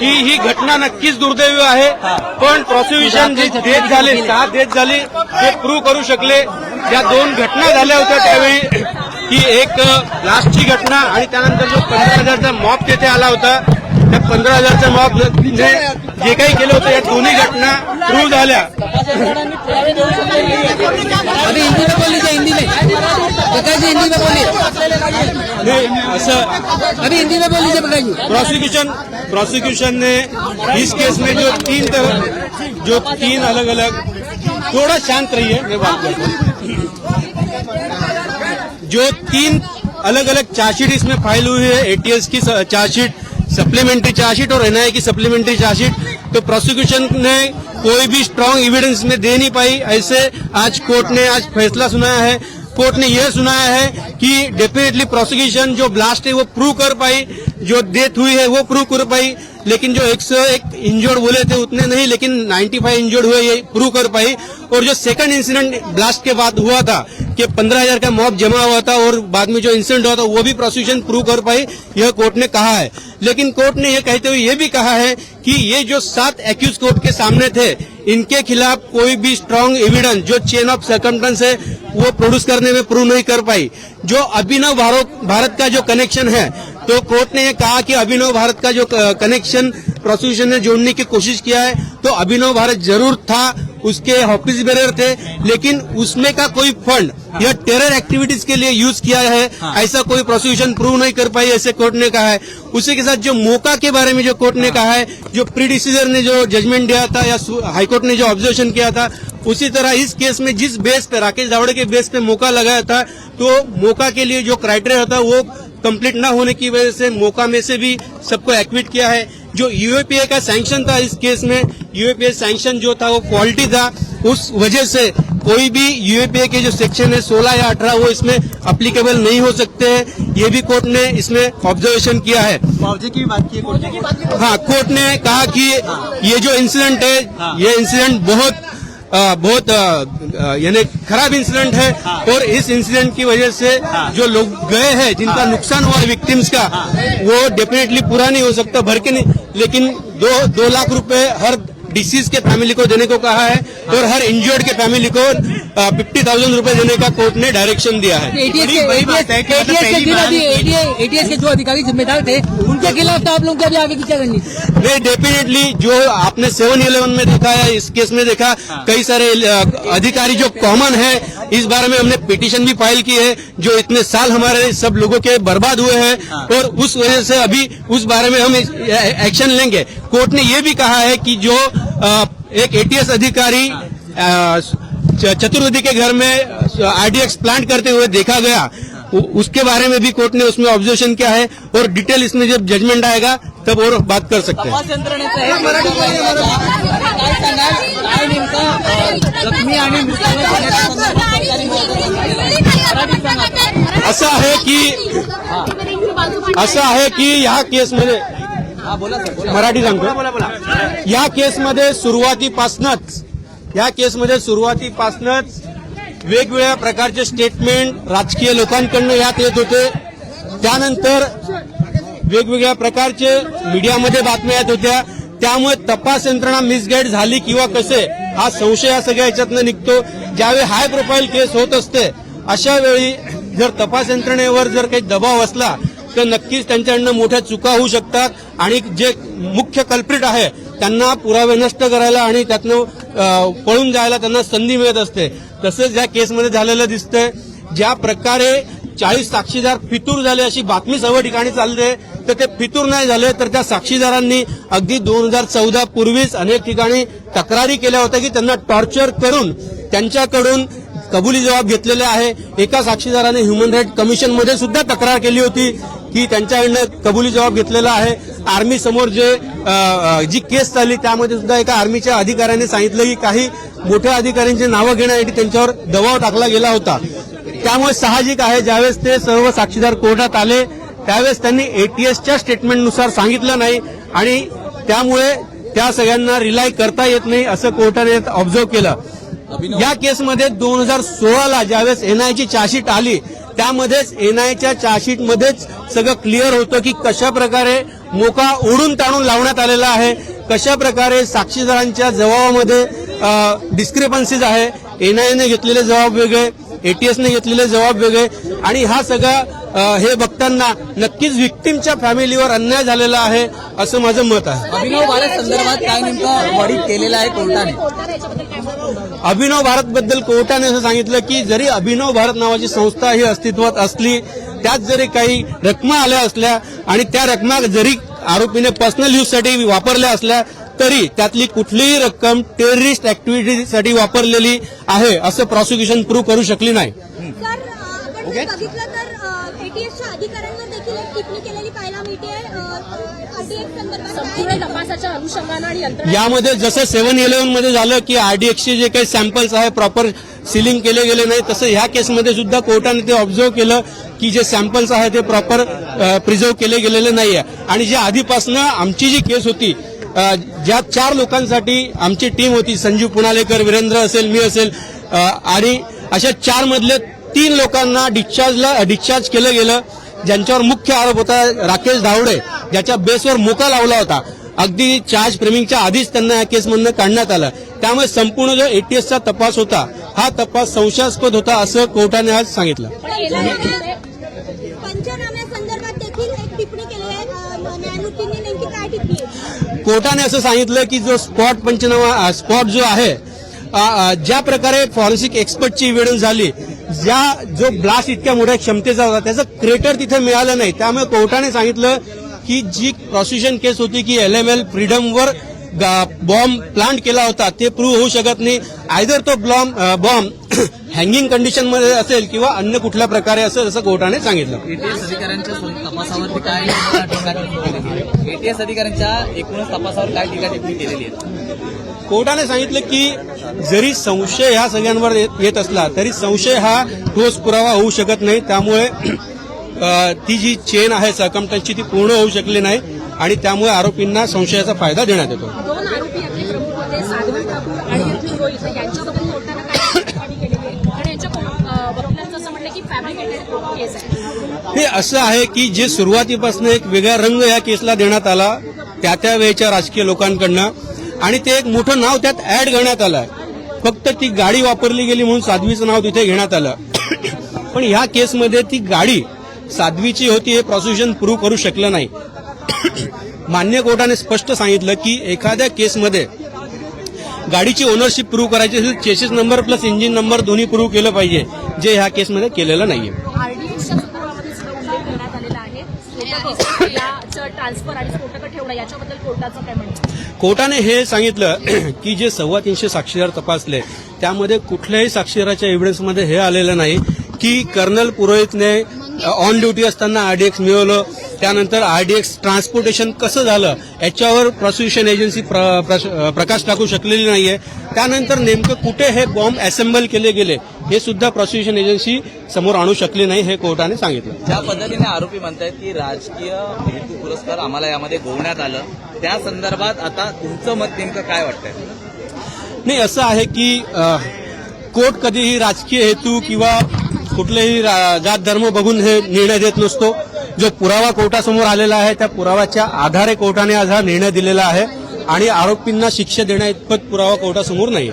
की ही घटना नक्कीच दुर्दैवी आहे. पण प्रॉसिक्युशन जे डेथ झाले सहा डेथ झाली ते प्रूव्ह करू शकले. ज्या दोन घटना झाल्या होत्या त्यावेळी. की एक लास्टची घटना आणि त्यानंतर जो पंधरा हजारचा मॉब तेथे आला होता त्या पंधरा हजारच्या मॉब जे काही केलं होतं या दोन्ही घटना प्रूव्ह झाल्या. अभी हिंदी में बोल हिंदी में? प्रकाश हिंदी में बोलिए। असं अभी हिंदी में बोल लीजिए प्रकाश प्रोसिक्यूशन प्रोसिक्यूशन ने इस केस में जो तीन तरह जो तीन अलग अलग थोड़ा शांत रहिए मैं बात करता हूँ। जो तीन अलग अलग चार्जशीट इसमें फ़ाइल हुई है एटीएस की चार्जशीट सप्लीमेंट्री चार्जशीट और एनआई की सप्लीमेंट्री चार्जशीट तो प्रोसिक्यूशन ने कोई भी स्ट्रांग एविडेंस में दे नहीं पाई। ऐसे आज कोर्ट ने आज फैसला सुनाया है। कोर्ट ने यह सुनाया है कि डेफिनेटली प्रोसिक्यूशन जो ब्लास्ट है, वो प्रूव कर पाई। जो डेथ हुई है, वो प्रूव कर पाई। लेकिन जो एक सौ एक इंजोर्ड बोले थे, उतने नहीं, लेकिन 95 इंजोर्ड हुए, ये प्रूव कर पाई। और जो सेकंड इंसिडेंट ब्लास्ट के बाद हुआ था कि पंद्रह हज़ार का मॉब जमा हुआ था और बाद में जो इंसिडेंट हुआ था, वो भी प्रोसिक्यूशन प्रूव कर पाई, यह कोर्ट ने कहा है। लेकिन कोर्ट ने यह कहते हुए यह भी कहा है कि ये जो सात एक्यूज कोर्ट के सामने थे, इनके खिलाफ कोई भी स्ट्रांग एविडेंस जो चेन ऑफ़ सर्कमटेंस है, वो प्रोड्यूस करने में प्रूव नहीं कर पाई। जो अभिनव भारत का जो कनेक्शन है तो कोर्ट ने यह कहा कि अभिनव भारत का जो कनेक्शन प्रोसिक्यूशन ने जोड़ने की कोशिश किया है तो अभिनव भारत ज़रूर था उसके ऑफ़िस बेरर थे लेकिन उसमें का कोई फंड यह टेरर एक्टिविटीज़ के लिए यूज़ किया है ऐसा कोई प्रोसिक्यूशन प्रूव नहीं कर पाई ऐसे कोर्ट ने कहा है। उसी के साथ जो मौका के बारे में जो कोर्ट ने कहा है जो प्री डिसीजर ने जो जजमेंट दिया था या हाईकोर्ट ने जो ऑब्जर्वेशन किया था उसी तरह इस केस में जिस बेस पे राकेश दावड़े के बेस पे मौका लगाया था तो मौका के लिए जो क्राइटेरिया था वो कंप्लीट ना होने की वजह से मौका में से भी सबको एक्विट किया है। जो यूएपीए का सैंक्शन था इस केस में यूएपीए सैंक्शन जो था वो क्वालिटी था। उस वजह से कोई भी यूएपीए के जो सेक्शन है 16 या 18 वो इसमें अप्लीकेबल नहीं हो सकते हैं। ये भी कोर्ट ने इसमें ऑब्जर्वेशन किया है। मुआवजे की बात की है कोर्ट ने? हाँ। कोर्ट ने कहा कि ये जो इंसिडेंट है ये इंसिडेंट बहुत अ, बहुत अ, यानी खराब इंसिडेंट है और इस इंसिडेंट की वजह से जो लोग गए हैं जिनका नुकसान हुआ विक्टिम्स का वो डेफिनेटली पूरा नहीं हो सकता भर के नहीं। लेकिन दो दो लाख रुपए हर डिसीज के फैमिली को देने को कहा है और हर इंजर्ड के फैमिली को फिफ्टी थाउज़ेंड रूपए देने का कोर्ट ने डायरेक्शन दिया है। एटीएस के है कि मतलब एटीएस के जो अधिकारी जिम्मेदार थे उनके खिलाफ तो आप लोगों को अभी आगे की क्या करनी नहीं डेफिनेटली जो आपने सेवन इलेवन में देखा है इस केस में देखा कई सारे अधिकारी जो कॉमन है इस बारे में हमने पिटीशन भी फ़ाइल की है जो इतने साल हमारे सब लोगों के बर्बाद हुए हैं और उस वजह से अभी उस बारे में हम एक्शन लेंगे। कोर्ट ने ये भी कहा है कि जो एक एटीएस अधिकारी च- चतुर्वेदी के घर में आरडीएक्स प्लांट करते हुए देखा गया। उसके बारे में भी कोर्ट ने उसमें ऑब्जर्वेशन किया है और डिटेल इसमें जब जजमेंट आएगा तब और बात कर सकते हैं। असं आहे की असं आहे की या केसमध्ये मराठी सांगतो या केसमध्ये सुरुवातीपासूनच या केसमध्ये सुरुवातीपासूनच वेगवेगळ्या प्रकारचे स्टेटमेंट राजकीय लोकांकडनं यात येत होते. त्यानंतर वेगवेगळ्या प्रकारचे मीडियामध्ये बातम्या येत होत्या. त्यामुळे तपास यंत्रणा मिसगाईड झाली किंवा कसे हा संशय या सगळ्या याच्यातनं निघतो. ज्यावेळी हाय प्रोफाईल केस होत असते अशा वेळी जर तपास यंत्रणेवर जर काही दबाव असला तर नक्कीच त्यांच्याकडनं मोठ्या चुका होऊ शकतात. आणि जे मुख्य कल्प्रिट आहे त्यांना पुरावे नष्ट करायला आणि त्यातनं पळून जायला त्यांना संधी मिळत असते. तसंच या केसमध्ये झालेलं दिसतंय ज्या प्रकारे चाळीस साक्षीदार फितूर झाले अशी बातमी सर्व ठिकाणी चालते तर ते फितूर नाही झाले तर त्या साक्षीदारांनी अगदी दोन हजार चौदा पूर्वीच अनेक ठिकाणी तक्रारी केल्या होत्या की त्यांना टॉर्चर करून त्यांच्याकडून कबुली जबाब घेतलेले आहे. एका साक्षीदाराने ह्युमन राईट कमिशनमध्ये सुद्धा तक्रार केली होती की त्यांच्याकडनं कबुली जबाब घेतलेला आहे. आर्मी समोर जे जी केस चालली त्यामध्ये सुद्धा एका आर्मीच्या अधिकाऱ्याने सांगितलं की काही मोठ्या अधिकाऱ्यांची नावं घेण्यासाठी त्यांच्यावर दबाव टाकला गेला होता. त्यामुळे साहजिक आहे ज्यावेळेस ते सर्व साक्षीदार कोर्टात आले त्यावेळेस त्यांनी एटीएसच्या स्टेटमेंटनुसार सांगितलं नाही आणि त्यामुळे त्या सगळ्यांना रिलाय करता येत नाही असं कोर्टाने ऑब्झर्व केलं. या केसमध्ये दोन हजार सोळाला ज्यावेळेस एनआयची चार्जशीट आली त्यामध्येच एनआयच्या चार्जशीटमध्येच सगळं क्लिअर होतं की कशा प्रकारे मोका ओढून ताणून लावण्यात आलेला आहे कशा प्रकारे साक्षीदारांच्या जबाबामध्ये डिस्क्रिपन्सीज आहे. एनआयने घेतलेले जबाब वेगळे एटीएसने घेतलेले जबाब वेगळे आणि हा सगळा हे बघताना नक्कीच विक्टीमच्या फॅमिलीवर अन्याय झालेला आहे असं माझं मत आहे. अभिनव भारत संदर्भात काय नेमकं वडील केलेलं आहे कोर्टाने? अभिनव भारत बद्दल कोर्टाने असं सांगितलं की जरी अभिनव भारत नावाची संस्था ही अस्तित्वात असली त्यात जरी काही रकमा आल्या असल्या आणि त्या रकमा जरी आरोपीने पर्सनल यूजसाठी वापरल्या असल्या तरी त्यातली कुठलीही रक्कम टेररिस्ट ऍक्टिव्हिटीसाठी वापरलेली आहे असं प्रॉसिक्युशन प्रूव्ह करू शकली नाही. एटीएसच्या अधिकाऱ्यांवर देखील एक टिप्पणी केलेली पाहायला मिळते. तपासाच्या अनुषंगानं आणि यंत्रणा यामध्ये जसं सेव्हन इलेव्हनमध्ये झालं की आरडीएक्सचे जे काही सॅम्पल्स आहे प्रॉपर सिलिंग केले गेले नाही तसं ह्या केसमध्ये सुद्धा कोर्टाने ते ऑब्झर्व केलं की जे सॅम्पल्स आहे ते प्रॉपर प्रिझर्व केले गेलेले नाहीये. आणि जे आधीपासनं आमची जी केस होती ज्या चार लोकांसाठी आमची टीम होती संजीव पुनालेकर वीरेंद्र असेल मी असेल आणि अशा चार मधले तीन लोकांना डिस्चार्जला डिस्चार्ज केलं गेलं. ज्यांच्यावर मुख्य आरोप होता राकेश धावडे ज्याच्या बेसवर मोका लावला होता. अगदी चार्ज फ्रेमिंगच्या आधीच त्यांना या केसमधनं काढण्यात आलं. त्यामुळे संपूर्ण जो एटीएसचा तपास होता हा तपास संशयास्पद होता असं कोर्टाने आज सांगितलं. कोर्टाने असं सांगितलं की जो स्पॉट पंचनामा स्पॉट जो आहे ज्या प्रकारे फॉरेन्सिक एक्सपर्टची इव्हिडन्स झाली ज्या जो ब्लास्ट इतक्या मोठ्या क्षमतेचा होता त्याचं क्रेटर तिथे मिळालं नाही. त्यामुळे कोर्टाने सांगितलं की जी प्रॉसिक्युशन केस होती की एल एम एल फ्रीडमवर बॉम्ब प्लांट केला होता ते प्रूव्ह होऊ शकत नाही. आयदर तो बॉम्ब बॉम्ब हँगिंग कंडिशनमध्ये असेल किंवा अन्य कुठल्या प्रकारे असेल असं कोर्टाने सांगितलं. एटीएस अधिकाऱ्यांच्या तपासावरती काय एटीएस अधिकाऱ्यांच्या एकूणच तपासावर काय टीका टिप्पणी केलेली आहे? कोर्टाने सांगितलं की जरी संशय ह्या सगळ्यांवर येत असला तरी संशय हा ठोस पुरावा होऊ शकत नाही. त्यामुळे ती जी चेन आहे सरकमटनची ती पूर्ण होऊ शकली नाही आणि त्यामुळे आरोपींना संशयाचा फायदा देण्यात येतो. हे असं आहे की जे सुरुवातीपासून एक वेगळा रंग या केसला देण्यात आला त्या त्या वेळच्या राजकीय लोकांकडनं. आणि ते एक मोठं नाव त्यात ऍड करण्यात आलं फक्त ती गाडी वापरली गेली म्हणून साध्वीचं नाव तिथे घेण्यात आलं. पण ह्या केसमध्ये ती गाडी साध्वीची होती हे प्रॉसिक्युशन प्रूव्ह करू शकलं नाही. मान्य कोर्टाने स्पष्ट सांगितलं की एखाद्या केसमध्ये गाडीची ओनरशिप प्रूव्ह करायची असेल chassis number plus engine number दोन्ही प्रूव्ह केलं पाहिजे जे ह्या केसमध्ये केलेलं नाहीये. ट्रान्सफर आणि स्फोटकं ठेवणं याच्याबद्दल कोर्टाचं काय कोर्टाने हे सांगितलं की जे सव्वा तीनशे साक्षीदार तपासले त्यामध्ये कुठल्याही साक्षीदाराच्या एव्हिडन्समध्ये हे आलेलं नाही की कर्नल पुरोहितने ऑन ड्युटी असताना आरडीएक्स मिळवलं त्यानंतर आरडीएक्स ट्रान्सपोर्टेशन कसं झालं याच्यावर प्रॉसिक्युशन एजन्सी प्र- प्र- प्रकाश टाकू शकलेली नाहीये. त्यानंतर नेमकं कुठे हे बॉम्ब असेंबल केले गेले हे सुद्धा प्रॉसिक्युशन एजन्सी समोर आणू शकली नाही हे कोर्टाने सांगितलं. ज्या पद्धतीने आरोपी म्हणतायत की राजकीय हेतू पुरस्कार आम्हाला यामध्ये गोवण्यात आलं त्या संदर्भात आता तुमचं मत नेमकं काय वाटतंय? नाही असं आहे की कोर्ट कधीही राजकीय हेतू किंवा कुठलेही जात धर्म बघून हे निर्णय देत नसतो. जो पुरावा कोर्टासमोर आलेला आहे त्या पुराव्याच्या आधारे कोर्टाने आज हा निर्णय दिलेला आहे आणि आरोपींना शिक्षा देण्या इतपत पुरावा कोर्टासमोर नाही